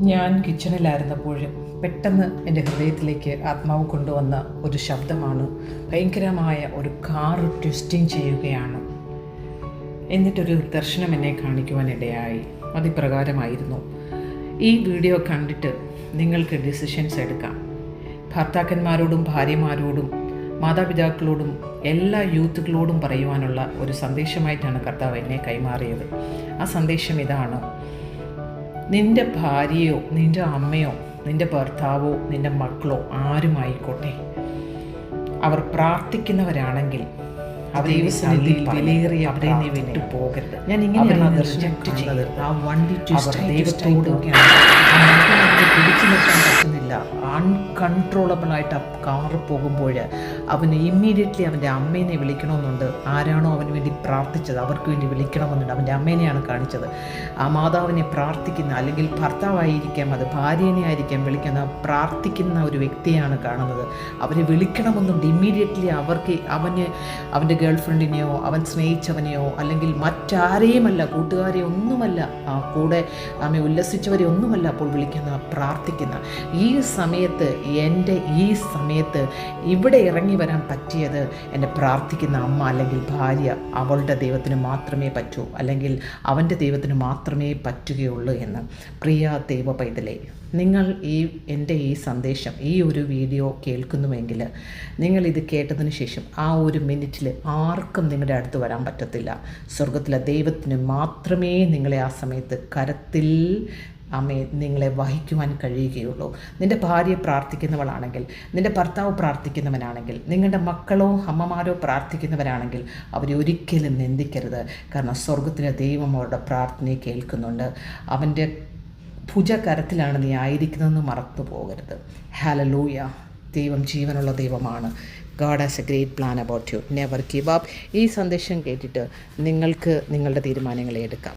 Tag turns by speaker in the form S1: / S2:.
S1: ഞാൻ കിച്ചണിലായിരുന്നപ്പോൾ പെട്ടെന്ന് എന്റെ ഹൃദയത്തിലേക്ക് ആത്മാവ് കൊണ്ടുവന്ന ഒരു ശബ്ദമാണ്. ഭയങ്കരമായ ഒരു കാർ ട്വിസ്റ്റിംഗ് ചെയ്യുകയാണ്. എന്നിട്ടൊരു ദർശനം എന്നെ കാണിക്കുവാനിടയായി അതിപ്രകാരമായിരുന്നു. ഈ വീഡിയോ കണ്ടിട്ട് നിങ്ങൾക്ക് ഡിസിഷൻസ് എടുക്കാം. ഭർത്താക്കന്മാരോടും ഭാര്യമാരോടും മാതാപിതാക്കളോടും എല്ലാ യൂത്തുകളോടും പറയുവാനുള്ള ഒരു സന്ദേശമായിട്ടാണ് കർത്താവ് എന്നെ കൈമാറിയത്. ആ സന്ദേശം ഇതാണ്. നിന്റെ ഭാര്യയോ നിന്റെ അമ്മയോ നിന്റെ ഭർത്താവോ നിന്റെ മക്കളോ ആരുമായിക്കോട്ടെ അവർ പ്രാർത്ഥിക്കുന്നവരാണെങ്കിൽ ദൈവസന്നിധിയിൽ വിലയേറിയ അവരെ നീ വിട്ടു പോകരുത് ഞാൻ ഇങ്ങനെയാണ് റിജക്റ്റ് ചെയ്യുന്നത്
S2: ആ വണ്ടി
S1: ദൈവത്തോട്
S2: പിടിച്ചു നിർത്താൻ പറ്റുന്നില്ല. അൺകൺട്രോളബിൾ ആയിട്ട് ആ കാർ പോകുമ്പോൾ അവന് ഇമ്മീഡിയറ്റ്ലി അവന്റെ അമ്മേനെ വിളിക്കണമെന്നുണ്ട്. ആരാണോ അവന് വേണ്ടി പ്രാർത്ഥിച്ചത് അവർക്ക് വേണ്ടി വിളിക്കണമെന്നുണ്ട്. അവന്റെ അമ്മേനെയാണ് കാണിച്ചത്. ആ മാതാവിനെ പ്രാർത്ഥിക്കുന്ന അല്ലെങ്കിൽ ഭർത്താവായിരിക്കാം അത് ഭാര്യനെ ആയിരിക്കാം വിളിക്കുന്ന പ്രാർത്ഥിക്കുന്ന ഒരു വ്യക്തിയാണ് കാണുന്നത്. അവരെ വിളിക്കണമെന്നുണ്ട്. ഇമ്മീഡിയറ്റ്ലി അവർക്ക് അവന് അവന്റെ ഗേൾ ഫ്രണ്ടിനെയോ അവൻ സ്നേഹിച്ചവനെയോ അല്ലെങ്കിൽ മറ്റാരെയുമല്ല കൂട്ടുകാരെ ഒന്നുമല്ല ആ കൂടെ ആമെ ഉല്ലസിച്ചവരെ ഒന്നുമല്ല അപ്പോൾ വിളിക്കുന്ന പ്രാർത്ഥിക്കുന്ന. ഈ സമയത്ത് എന്റെ ഈ സമയത്ത് ഇവിടെ ഇറങ്ങി വരാൻ പറ്റിയത് എന്റെ പ്രാർത്ഥിക്കുന്ന അമ്മ അല്ലെങ്കിൽ ഭാര്യ അവളുടെ ദൈവത്തിന് മാത്രമേ പറ്റൂ അല്ലെങ്കിൽ അവന്റെ ദൈവത്തിന് മാത്രമേ പറ്റുകയുള്ളൂ എന്ന്. പ്രിയ ദൈവ പൈതലേ നിങ്ങൾ ഈ എന്റെ ഈ സന്ദേശം ഈ ഒരു വീഡിയോ കേൾക്കുന്നുവെങ്കിൽ നിങ്ങൾ ഇത് കേട്ടതിന് ശേഷം ആ ഒരു മിനിറ്റിൽ ആർക്കും നിങ്ങളുടെ അടുത്ത് വരാൻ പറ്റത്തില്ല. സ്വർഗത്തിലെ ദൈവത്തിന് മാത്രമേ നിങ്ങളെ ആ സമയത്ത് കരത്തിൽ അമ്മയെ നിങ്ങളെ വഹിക്കുവാൻ കഴിയുകയുള്ളൂ. നിന്റെ ഭാര്യ പ്രാർത്ഥിക്കുന്നവളാണെങ്കിൽ നിന്റെ ഭർത്താവ് പ്രാർത്ഥിക്കുന്നവനാണെങ്കിൽ നിങ്ങളുടെ മക്കളോ അമ്മമാരോ പ്രാർത്ഥിക്കുന്നവരാണെങ്കിൽ അവരെ ഒരിക്കലും നിന്ദിക്കരുത്. കാരണം സ്വർഗത്തിലെ ദൈവം അവരുടെ പ്രാർത്ഥനയെ കേൾക്കുന്നുണ്ട്. അവന്റെ ഭുജകരത്തിലാണ് നീ ആയിരിക്കുന്നതെന്ന് മറന്നു പോകരുത്. ഹാലലൂയ ദൈവം ജീവനുള്ള ദൈവമാണ്. God has a great plan about you never give up ഈ സന്ദേശം കേട്ടിട്ട് നിങ്ങൾക്ക് നിങ്ങളുടെ തീരുമാനങ്ങളെ എടുക്കാം.